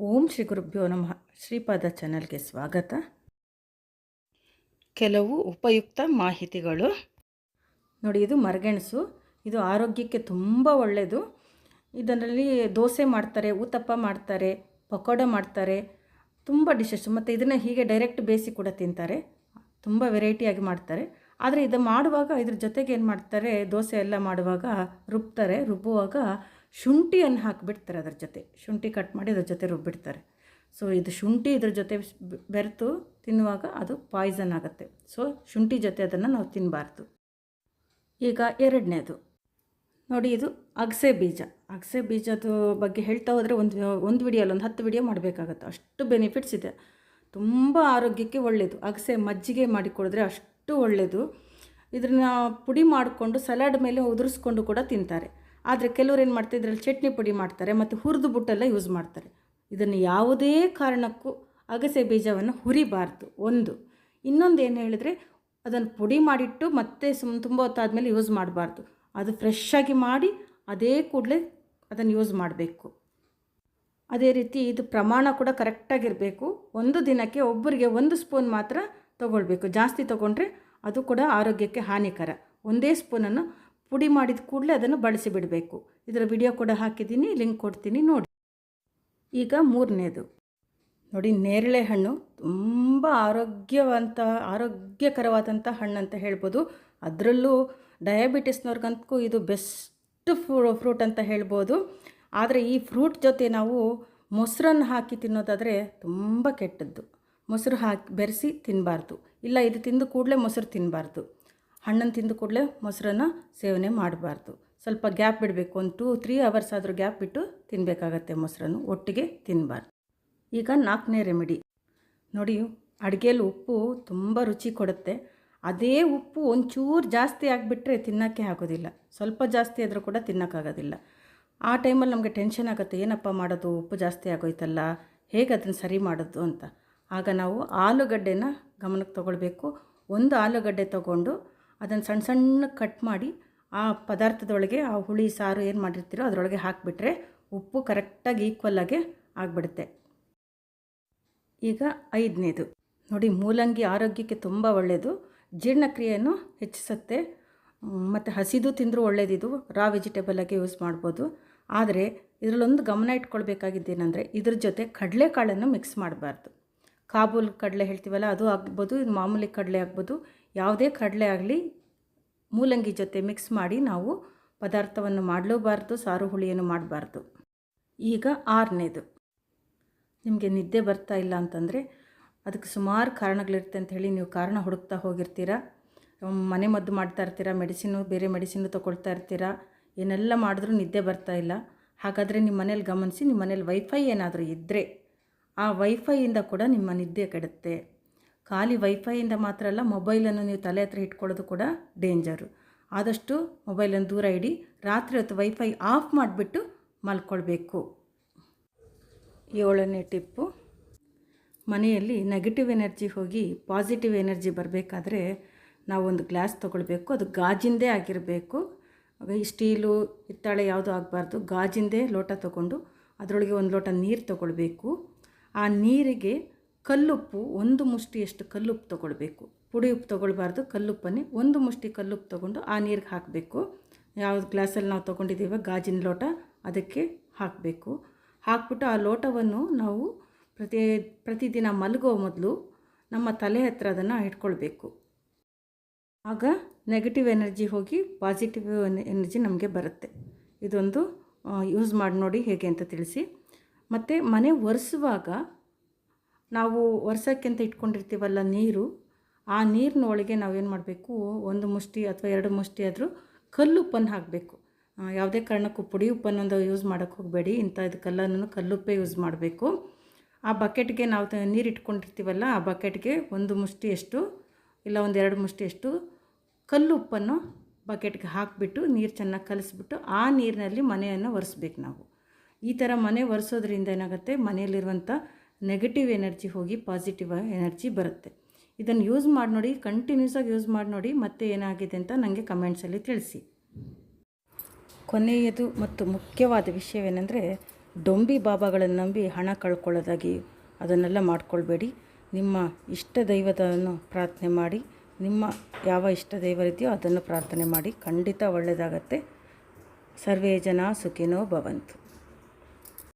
ಓಂ ಶ್ರೀ ಗುರುಭ್ಯೋ ನಮಃ. ಶ್ರೀಪಾದ ಚಾನಲ್ಗೆ ಸ್ವಾಗತ. ಕೆಲವು ಉಪಯುಕ್ತ ಮಾಹಿತಿಗಳು. ನೋಡಿ, ಇದು ಮರಗೆಣಸು. ಇದು ಆರೋಗ್ಯಕ್ಕೆ ತುಂಬ ಒಳ್ಳೆಯದು ಇದರಲ್ಲಿ ದೋಸೆ ಮಾಡ್ತಾರೆ, ಊತಪ್ಪ ಮಾಡ್ತಾರೆ, ಪಕೋಡ ಮಾಡ್ತಾರೆ, ತುಂಬ ಡಿಶಸ್ ಮತ್ತು ಇದನ್ನು ಹೀಗೆ ಡೈರೆಕ್ಟ್ ಬೇಯಿಸಿ ಕೂಡ ತಿಂತಾರೆ. ತುಂಬ ವೆರೈಟಿಯಾಗಿ ಮಾಡ್ತಾರೆ. ಆದರೆ ಇದು ಮಾಡುವಾಗ ಇದ್ರ ಜೊತೆಗೆ ಏನು ಮಾಡ್ತಾರೆ, ದೋಸೆ ಎಲ್ಲ ಮಾಡುವಾಗ ರುಬ್ತಾರೆ. ರುಬ್ಬುವಾಗ ಶುಂಠಿಯನ್ನು ಹಾಕಿಬಿಡ್ತಾರೆ ಅದ್ರ ಜೊತೆ. ಶುಂಠಿ ಕಟ್ ಮಾಡಿ ಅದ್ರ ಜೊತೆ ರುಬ್ಬಿಡ್ತಾರೆ. ಸೊ ಇದು ಶುಂಠಿ ಇದ್ರ ಜೊತೆ ಬೆರೆತು ತಿನ್ನುವಾಗ ಅದು ಪಾಯ್ಸನ್ ಆಗುತ್ತೆ. ಸೊ ಶುಂಠಿ ಜೊತೆ ಅದನ್ನು ನಾವು ತಿನ್ನಬಾರ್ದು ಈಗ ಎರಡನೇದು. ನೋಡಿ, ಇದು ಅಗಸೆ ಬೀಜ. ಅಗಸೆ ಬೀಜದ ಬಗ್ಗೆ ಹೇಳ್ತಾ ಹೋದರೆ ಒಂದು ಒಂದು ವಿಡಿಯೋಲ್ಲ ಒಂದು ಹತ್ತು ವಿಡಿಯೋ ಮಾಡಬೇಕಾಗತ್ತೆ. ಅಷ್ಟು ಬೆನಿಫಿಟ್ಸ್ ಇದೆ. ತುಂಬ ಆರೋಗ್ಯಕ್ಕೆ ಒಳ್ಳೆಯದು ಅಗಸೆ ಮಜ್ಜಿಗೆ ಮಾಡಿಕೊಡಿದ್ರೆ ಅಷ್ಟು ಒಳ್ಳೆಯದು ಇದನ್ನ ಪುಡಿ ಮಾಡಿಕೊಂಡು ಸಲಾಡ್ ಮೇಲೆ ಉದುರಿಸ್ಕೊಂಡು ಕೂಡ ತಿಂತಾರೆ. ಆದರೆ ಕೆಲವ್ರು ಏನು ಮಾಡ್ತಾರೆ ಇದರಲ್ಲಿ ಚಟ್ನಿ ಪುಡಿ ಮಾಡ್ತಾರೆ ಮತ್ತು ಹುರಿದು ಬುಟ್ಟೆಲ್ಲ ಯೂಸ್ ಮಾಡ್ತಾರೆ. ಇದನ್ನು ಯಾವುದೇ ಕಾರಣಕ್ಕೂ ಅಗಸೆ ಬೀಜವನ್ನು ಹುರಿಬಾರ್ದು, ಒಂದು. ಇನ್ನೊಂದು ಏನು ಹೇಳಿದರೆ ಅದನ್ನು ಪುಡಿ ಮಾಡಿಟ್ಟು ಮತ್ತೆ ಸುಮ್ ತುಂಬ ಹೊತ್ತಾದಮೇಲೆ ಯೂಸ್ ಮಾಡಬಾರ್ದು. ಅದು ಫ್ರೆಶ್ ಆಗಿ ಮಾಡಿ ಅದೇ ಕೂಡಲೇ ಅದನ್ನು ಯೂಸ್ ಮಾಡಬೇಕು. ಅದೇ ರೀತಿ ಇದು ಪ್ರಮಾಣ ಕೂಡ ಕರೆಕ್ಟಾಗಿರಬೇಕು ಒಂದು ದಿನಕ್ಕೆ ಒಬ್ಬರಿಗೆ ಒಂದು ಸ್ಪೂನ್ ಮಾತ್ರ ತೊಗೊಳ್ಬೇಕು. ಜಾಸ್ತಿ ತೊಗೊಂಡ್ರೆ ಅದು ಕೂಡ ಆರೋಗ್ಯಕ್ಕೆ ಹಾನಿಕರ. ಒಂದೇ ಸ್ಪೂನನ್ನು ಪುಡಿ ಮಾಡಿದ ಕೂಡಲೇ ಅದನ್ನು ಬಳಸಿ ಬಿಡಬೇಕು. ಇದರ ವಿಡಿಯೋ ಕೂಡ ಹಾಕಿದ್ದೀನಿ ಲಿಂಕ್ ಕೊಡ್ತೀನಿ ನೋಡಿ. ಈಗ ಮೂರನೇದು. ನೋಡಿ, ನೇರಳೆ ಹಣ್ಣು ತುಂಬ ಆರೋಗ್ಯವಂತ ಆರೋಗ್ಯಕರವಾದಂಥ ಹಣ್ಣು ಅಂತ ಹೇಳ್ಬೋದು. ಅದರಲ್ಲೂ ಡಯಾಬಿಟಿಸ್ನವ್ರಿಗಂತೂ ಇದು ಬೆಸ್ಟ್ ಫ್ರೂ ಫ್ರೂಟ್ ಅಂತ ಹೇಳ್ಬೋದು. ಆದರೆ ಈ ಫ್ರೂಟ್ ಜೊತೆ ನಾವು ಮೊಸರನ್ನು ಹಾಕಿ ತಿನ್ನೋದಾದರೆ ತುಂಬ ಕೆಟ್ಟದ್ದು. ಮೊಸರು ಹಾಕಿ ಬೆರೆಸಿ ತಿನ್ನಬಾರ್ದು ಇಲ್ಲ ಇದು ತಿಂದು ಕೂಡಲೇ ಮೊಸರು ತಿನ್ನಬಾರ್ದು ಹಣ್ಣನ್ನು ತಿಂದು ಕೂಡಲೇ ಮೊಸರನ್ನು ಸೇವನೆ ಮಾಡಬಾರ್ದು. ಸ್ವಲ್ಪ ಗ್ಯಾಪ್ ಬಿಡಬೇಕು. ಒಂದು ಟೂ ತ್ರೀ ಅವರ್ಸ್ ಆದರೂ ಗ್ಯಾಪ್ ಬಿಟ್ಟು ತಿನ್ನಬೇಕಾಗತ್ತೆ ಮೊಸರನ್ನು. ಒಟ್ಟಿಗೆ ತಿನ್ನಬಾರ್ದು ಈಗ ನಾಲ್ಕನೇ ರೆಮಿಡಿ ನೋಡಿ, ಅಡುಗೆಯಲ್ಲಿ ಉಪ್ಪು ತುಂಬ ರುಚಿ ಕೊಡುತ್ತೆ. ಅದೇ ಉಪ್ಪು ಒಂಚೂರು ಜಾಸ್ತಿ ಆಗಿಬಿಟ್ರೆ ತಿನ್ನೋಕ್ಕೆ ಆಗೋದಿಲ್ಲ. ಸ್ವಲ್ಪ ಜಾಸ್ತಿ ಆದರೂ ಕೂಡ ತಿನ್ನೋಕ್ಕಾಗೋದಿಲ್ಲ. ಆ ಟೈಮಲ್ಲಿ ನಮಗೆ ಟೆನ್ಷನ್ ಆಗುತ್ತೆ. ಏನಪ್ಪ ಮಾಡೋದು? ಉಪ್ಪು ಜಾಸ್ತಿ ಆಗೋಯ್ತಲ್ಲ? ಹೇಗೆ ಅದನ್ನು ಸರಿ ಮಾಡೋದು ಅಂತ. ಆಗ ನಾವು ಆಲೂಗಡ್ಡೆನ ಗಮನಕ್ಕೆ ತಗೊಳ್ಬೇಕು. ಒಂದು ಆಲೂಗಡ್ಡೆ ತಗೊಂಡು ಅದನ್ನು ಸಣ್ಣ ಸಣ್ಣ ಕಟ್ ಮಾಡಿ ಆ ಪದಾರ್ಥದೊಳಗೆ ಆ ಹುಳಿ, ಸಾರು ಏನು ಮಾಡಿರ್ತೀರೋ ಅದರೊಳಗೆ ಹಾಕಿಬಿಟ್ರೆ ಉಪ್ಪು ಕರೆಕ್ಟಾಗಿ ಈಕ್ವಲ್ಲಾಗಿ ಆಗಿಬಿಡುತ್ತೆ. ಈಗ ಐದನೇದು. ನೋಡಿ, ಮೂಲಂಗಿ ಆರೋಗ್ಯಕ್ಕೆ ತುಂಬ ಒಳ್ಳೆಯದು ಜೀರ್ಣಕ್ರಿಯೆಯನ್ನು ಹೆಚ್ಚಿಸುತ್ತೆ. ಮತ್ತು ಹಸಿದು ತಿಂದರೂ ಒಳ್ಳೆಯದಿದು ರಾ ವೆಜಿಟೇಬಲ್ ಆಗಿ ಯೂಸ್ ಮಾಡ್ಬೋದು. ಆದರೆ ಇದರಲ್ಲೊಂದು ಗಮನ ಇಟ್ಕೊಳ್ಬೇಕಾಗಿದ್ದೇನೆಂದರೆ ಇದ್ರ ಜೊತೆ ಕಡಲೆಕಾಳನ್ನು ಮಿಕ್ಸ್ ಮಾಡಬಾರ್ದು. ಕಾಬೂಲ್ ಕಡಲೆ ಹೇಳ್ತೀವಲ್ಲ, ಅದು ಆಗ್ಬೋದು, ಇದು ಮಾಮೂಲಿ ಕಡಲೆ ಆಗ್ಬೋದು. ಯಾವುದೇ ಕಡಲೆ ಆಗಲಿ ಮೂಲಂಗಿ ಜೊತೆ ಮಿಕ್ಸ್ ಮಾಡಿ ನಾವು ಪದಾರ್ಥವನ್ನು ಮಾಡಲೂಬಾರ್ದು ಸಾರು ಹುಳಿಯನ್ನು ಮಾಡಬಾರ್ದು. ಈಗ ಆರನೇದು. ನಿಮಗೆ ನಿದ್ದೆ ಬರ್ತಾ ಇಲ್ಲ ಅಂತಂದರೆ ಅದಕ್ಕೆ ಸುಮಾರು ಕಾರಣಗಳಿರುತ್ತೆ ಅಂತ ಹೇಳಿ ನೀವು ಕಾರಣ ಹುಡುಕ್ತಾ ಹೋಗಿರ್ತೀರ? ಮನೆ ಮದ್ದು ಮಾಡ್ತಾ ಇರ್ತೀರ? ಮೆಡಿಸಿನು, ಬೇರೆ ಮೆಡಿಸಿನು ತೊಗೊಳ್ತಾ ಇರ್ತೀರ? ಏನೆಲ್ಲ ಮಾಡಿದ್ರೂ ನಿದ್ದೆ ಬರ್ತಾ ಇಲ್ಲ. ಹಾಗಾದರೆ ನಿಮ್ಮ ಮನೇಲಿ ಗಮನಿಸಿ, ನಿಮ್ಮ ಮನೇಲಿ ವೈಫೈ ಏನಾದರೂ ಇದ್ದರೆ ಆ ವೈಫೈಯಿಂದ ಕೂಡ ನಿಮ್ಮ ನಿದ್ದೆ ಕೆಡುತ್ತೆ. ಖಾಲಿ ವೈಫೈಯಿಂದ ಮಾತ್ರ ಅಲ್ಲ ಮೊಬೈಲನ್ನು ನೀವು ತಲೆ ಹತ್ರ ಇಟ್ಕೊಳ್ಳೋದು ಕೂಡ ಡೇಂಜರು ಆದಷ್ಟು ಮೊಬೈಲನ್ನು ದೂರ ಇಡಿ, ರಾತ್ರಿ ಹೊತ್ತು ವೈಫೈ ಆಫ್ ಮಾಡಿಬಿಟ್ಟು ಮಲ್ಕೊಳ್ಬೇಕು. ಏಳನೇ ಟಿಪ್ಪು, ಮನೆಯಲ್ಲಿ ನೆಗೆಟಿವ್ ಎನರ್ಜಿ ಹೋಗಿ ಪಾಸಿಟಿವ್ ಎನರ್ಜಿ ಬರಬೇಕಾದ್ರೆ ನಾವು ಒಂದು ಗ್ಲಾಸ್ ತೊಗೊಳ್ಬೇಕು. ಅದು ಗಾಜಿಂದೇ ಆಗಿರಬೇಕು. ಈ ಸ್ಟೀಲು ಹಿತ್ತಾಳೆ ಯಾವುದೂ ಆಗಬಾರ್ದು. ಗಾಜಿಂದೇ ಲೋಟ ತೊಗೊಂಡು ಅದರೊಳಗೆ ಒಂದು ಲೋಟ ನೀರು ತೊಗೊಳ್ಬೇಕು. ಆ ನೀರಿಗೆ ಕಲ್ಲುಪ್ಪು ಒಂದು ಮುಷ್ಟಿಯಷ್ಟು ಕಲ್ಲುಪ್ಪು ತೊಗೊಳ್ಬೇಕು. ಪುಡಿ ಉಪ್ಪು ತೊಗೊಳ್ಬಾರ್ದು, ಕಲ್ಲುಪ್ಪನ್ನೇ ಒಂದು ಮುಷ್ಟಿ ಕಲ್ಲುಪ್ಪು ತೊಗೊಂಡು ಆ ನೀರಿಗೆ ಹಾಕಬೇಕು. ಯಾವ ಗ್ಲಾಸಲ್ಲಿ ನಾವು ತೊಗೊಂಡಿದ್ದೀವೋ ಗಾಜಿನ ಲೋಟ ಅದಕ್ಕೆ ಹಾಕಬೇಕು. ಹಾಕ್ಬಿಟ್ಟು ಆ ಲೋಟವನ್ನು ನಾವು ಪ್ರತಿ, ಪ್ರತಿದಿನ ಮಲಗೋ ಮೊದಲು ನಮ್ಮ ತಲೆ ಹತ್ರ ಅದನ್ನು ಇಟ್ಕೊಳ್ಬೇಕು. ಆಗ ನೆಗೆಟಿವ್ ಎನರ್ಜಿ ಹೋಗಿ ಪಾಸಿಟಿವ್ ಎನರ್ಜಿ ನಮಗೆ ಬರುತ್ತೆ. ಇದೊಂದು ಯೂಸ್ ಮಾಡಿ ನೋಡಿ ಹೇಗೆ ಅಂತ ತಿಳಿಸಿ. ಮತ್ತು ಮನೆ ಒರೆಸುವಾಗ ನಾವು ವರ್ಷಕ್ಕೆ ಅಂತ ಇಟ್ಕೊಂಡಿರ್ತೀವಲ್ಲ ನೀರು, ಆ ನೀರಿನೊಳಗೆ ನಾವೇನು ಮಾಡಬೇಕು? ಒಂದು ಮುಷ್ಟಿ ಅಥವಾ ಎರಡು ಮುಷ್ಟಿ ಆದರೂ ಕಲ್ಲುಪ್ಪನ್ನು ಹಾಕಬೇಕು. ಯಾವುದೇ ಕಾರಣಕ್ಕೂ ಪುಡಿ ಉಪ್ಪನ್ನೊಂದು ಯೂಸ್ ಮಾಡೋಕ್ಕೆ ಹೋಗಬೇಡಿ. ಇಂಥ ಇದು ಕಲ್ಲನ್ನು ಕಲ್ಲುಪ್ಪೇ ಯೂಸ್ ಮಾಡಬೇಕು. ಆ ಬಕೆಟ್ಗೆ ನಾವು ನೀರು ಇಟ್ಕೊಂಡಿರ್ತೀವಲ್ಲ, ಆ ಬಕೆಟ್ಗೆ ಒಂದು ಮುಷ್ಟಿಯಷ್ಟು ಇಲ್ಲ ಒಂದು ಎರಡು ಮುಷ್ಟಿಯಷ್ಟು ಕಲ್ಲುಪ್ಪನ್ನು ಬಕೆಟ್ಗೆ ಹಾಕಿಬಿಟ್ಟು ನೀರು ಚೆನ್ನಾಗಿ ಕಲಿಸ್ಬಿಟ್ಟು ಆ ನೀರಿನಲ್ಲಿ ಮನೆಯನ್ನು ಒರೆಸ್ಬೇಕು ನಾವು. ಈ ಥರ ಮನೆ ಒರೆಸೋದ್ರಿಂದ ಏನಾಗುತ್ತೆ? ಮನೆಯಲ್ಲಿರುವಂಥ ನೆಗೆಟಿವ್ ಎನರ್ಜಿ ಹೋಗಿ ಪಾಸಿಟಿವ್ ಎನರ್ಜಿ ಬರುತ್ತೆ. ಇದನ್ನು ಯೂಸ್ ಮಾಡಿ ನೋಡಿ ಕಂಟಿನ್ಯೂಸ್ ಆಗಿ ಯೂಸ್ ಮಾಡಿ ನೋಡಿ ಮತ್ತೆ ಏನಾಗಿದೆ ಅಂತ ನನಗೆ ಕಮೆಂಟ್ಸಲ್ಲಿ ತಿಳಿಸಿ. ಕೊನೆಯದು ಮತ್ತು ಮುಖ್ಯವಾದ ವಿಷಯವೇನೆಂದರೆ, ಡೊಂಬಿ ಬಾಬಾಗಳನ್ನು ನಂಬಿ ಹಣ ಕಳ್ಕೊಳ್ಳೋದಾಗಿ ಅದನ್ನೆಲ್ಲ ಮಾಡ್ಕೊಳ್ಬೇಡಿ. ನಿಮ್ಮ ಇಷ್ಟ ದೈವದನ್ನು ಪ್ರಾರ್ಥನೆ ಮಾಡಿ, ನಿಮ್ಮ ಯಾವ ಇಷ್ಟ ದೈವರಿದೆಯೋ ಅದನ್ನು ಪ್ರಾರ್ಥನೆ ಮಾಡಿ ಖಂಡಿತ ಒಳ್ಳೆಯದಾಗತ್ತೆ. ಸರ್ವೇ ಜನ ಸುಖಿನೋ ಭವಂತು.